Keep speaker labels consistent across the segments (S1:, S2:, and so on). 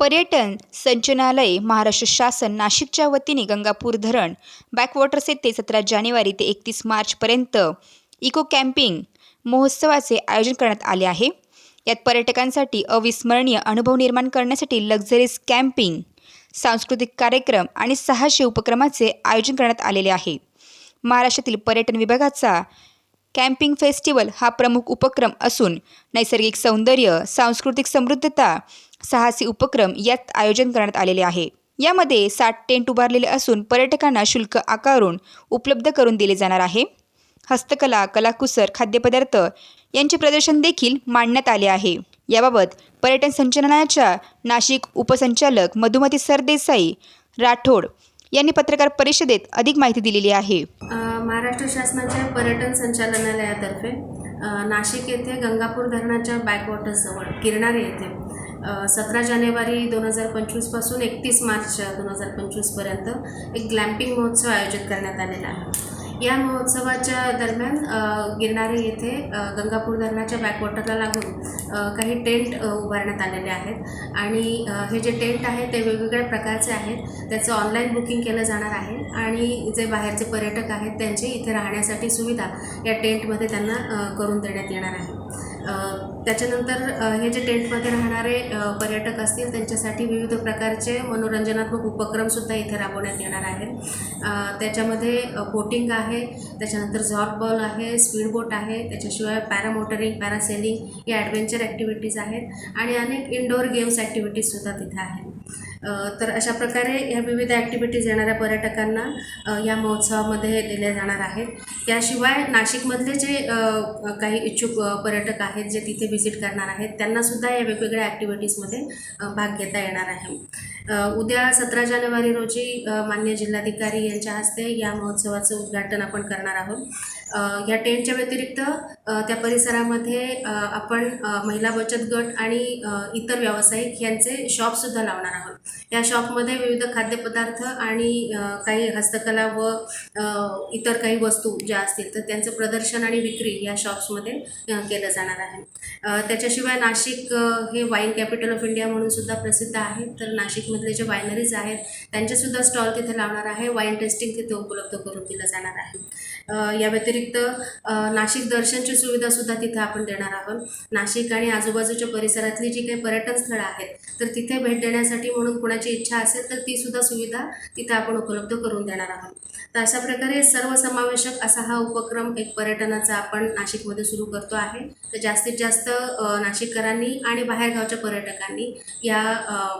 S1: पर्यटन संचनालय महाराष्ट्र शासन नाशिकच्या वतीने गंगापूर धरण बॅकवॉटर्स येथे सतरा जानेवारी ते एकतीस मार्चपर्यंत इको कॅम्पिंग महोत्सवाचे आयोजन करण्यात आले आहे. यात पर्यटकांसाठी अविस्मरणीय अनुभव निर्माण करण्यासाठी लक्झरीज कॅम्पिंग सांस्कृतिक कार्यक्रम आणि सहाशे उपक्रमाचे आयोजन करण्यात आलेले आहे. महाराष्ट्रातील पर्यटन विभागाचा कॅम्पिंग फेस्टिवल हा प्रमुख उपक्रम असून नैसर्गिक सौंदर्य सांस्कृतिक समृद्धता साहसी उपक्रम यात आयोजन करण्यात आलेले आहे. यामध्ये साठ टेंट उभारलेले असून पर्यटकांना शुल्क आकारून उपलब्ध करून दिले जाणार आहे. हस्तकला कलाकुसर खाद्यपदार्थ यांचे प्रदर्शन देखील मांडण्यात आले आहे. याबाबत पर्यटन संचालनालयाच्या नाशिक उपसंचालक मधुमती सरदेसाई राठोड यांनी पत्रकार परिषदेत अधिक माहिती दिलेली आहे.
S2: महाराष्ट्र शासनाच्या पर्यटन संचालनालयातर्फे नाशिक येथे गंगापूर धरणाच्या बॅकवॉटर्सजवळ गिरणारे येथे सतरा जानेवारी दोन हजार पंचवीसपासून एकतीस मार्च दोन हजार पंचवीसपर्यंत एक ग्लॅम्पिंग महोत्सव आयोजित करण्यात आलेला आहे. या महोत्सवाच्या दरम्यान गिरणारे येथे गंगापूर धरणाच्या बॅकवॉटरला लागून काही टेंट उभारण्यात आलेले आहेत. आणि हे जे टेंट आहे ते वेगवेगळ्या प्रकारचे आहेत. त्याचं ऑनलाईन बुकिंग केलं जाणार आहे. आणि जे बाहेरचे पर्यटक आहेत त्यांची इथे राहण्यासाठी सुविधा या टेंटमध्ये त्यांना करून देण्यात येणार आहे. त्याच्यानंतर हे जे टेंटमध्ये राहणारे पर्यटक असतील त्यांच्यासाठी विविध प्रकारचे मनोरंजनात्मक उपक्रमसुद्धा इथे राबवण्यात येणार आहेत. त्याच्यामध्ये बोटिंग आहे त्याच्यानंतर झॉट बॉल आहे स्पीड बोट आहे त्याच्याशिवाय पॅरामोटरिंग पॅरासेलिंग या ॲडव्हेंचर ॲक्टिव्हिटीज आहेत आणि अनेक इनडोअर गेम्स ॲक्टिव्हिटीजसुद्धा तिथे आहेत. तर अशा प्रकारे ह्या विविध ॲक्टिव्हिटीज येणाऱ्या पर्यटकांना या महोत्सवामध्ये दिल्या जाणार आहेत. त्याशिवाय नाशिकमधले जे काही इच्छुक पर्यटक आहेत जे तिथे व्हिजिट करणार आहेत त्यांनासुद्धा या वेगवेगळ्या ॲक्टिव्हिटीजमध्ये भाग घेता येणार आहे. उद्या सतरा जानेवारी रोजी मान्य जिल्हाधिकारी यांच्या हस्ते या महोत्सवाचं उद्घाटन आपण करणार आहोत. या टेंटच्या व्यतिरिक्त त्या परिसरामध्ये आपण महिला बचत गट आणि इतर व्यावसायिक यांचे शॉपसुद्धा लावणार आहोत. या शॉपमध्ये विविध खाद्यपदार्थ आणि काही हस्तकला व इतर काही वस्तू ज्या असतील तर त्यांचं प्रदर्शन आणि विक्री या शॉप्समध्ये केलं जाणार आहे. त्याच्याशिवाय नाशिक हे वाईन कॅपिटल ऑफ इंडिया म्हणून सुद्धा प्रसिद्ध आहे. तर नाशिकमधले जे वायनरीज आहेत त्यांचेसुद्धा स्टॉल तिथे लावणार आहे. वाईन टेस्टिंग तिथे उपलब्ध करून दिलं जाणार आहे. या व्यतिरिक्त व्यतिरिक्त नाशिक दर्शनची सुविधासुद्धा तिथं आपण देणार आहोत. नाशिक आणि आजूबाजूच्या परिसरातली जी काही पर्यटन स्थळं आहेत तर तिथे भेट देण्यासाठी म्हणून कुणाची इच्छा असेल तर ती सुद्धा सुविधा तिथे आपण उपलब्ध करून देणार आहोत. तर अशा प्रकारे सर्वसमावेशक असा हा उपक्रम एक पर्यटनाचा आपण नाशिकमध्ये सुरू करतो आहे. तर जास्तीत जास्त नाशिककरांनी आणि बाहेरगावच्या पर्यटकांनी या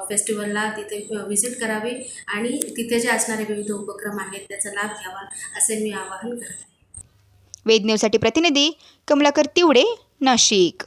S2: फेस्टिवलला तिथे व्हिजिट करावी आणि तिथे जे असणारे विविध उपक्रम आहेत त्याचा लाभ घ्यावा असे मी आवाहन करते.
S1: वेद न्यूजसाठी प्रतिनिधी कमलाकर तिवडे नाशिक.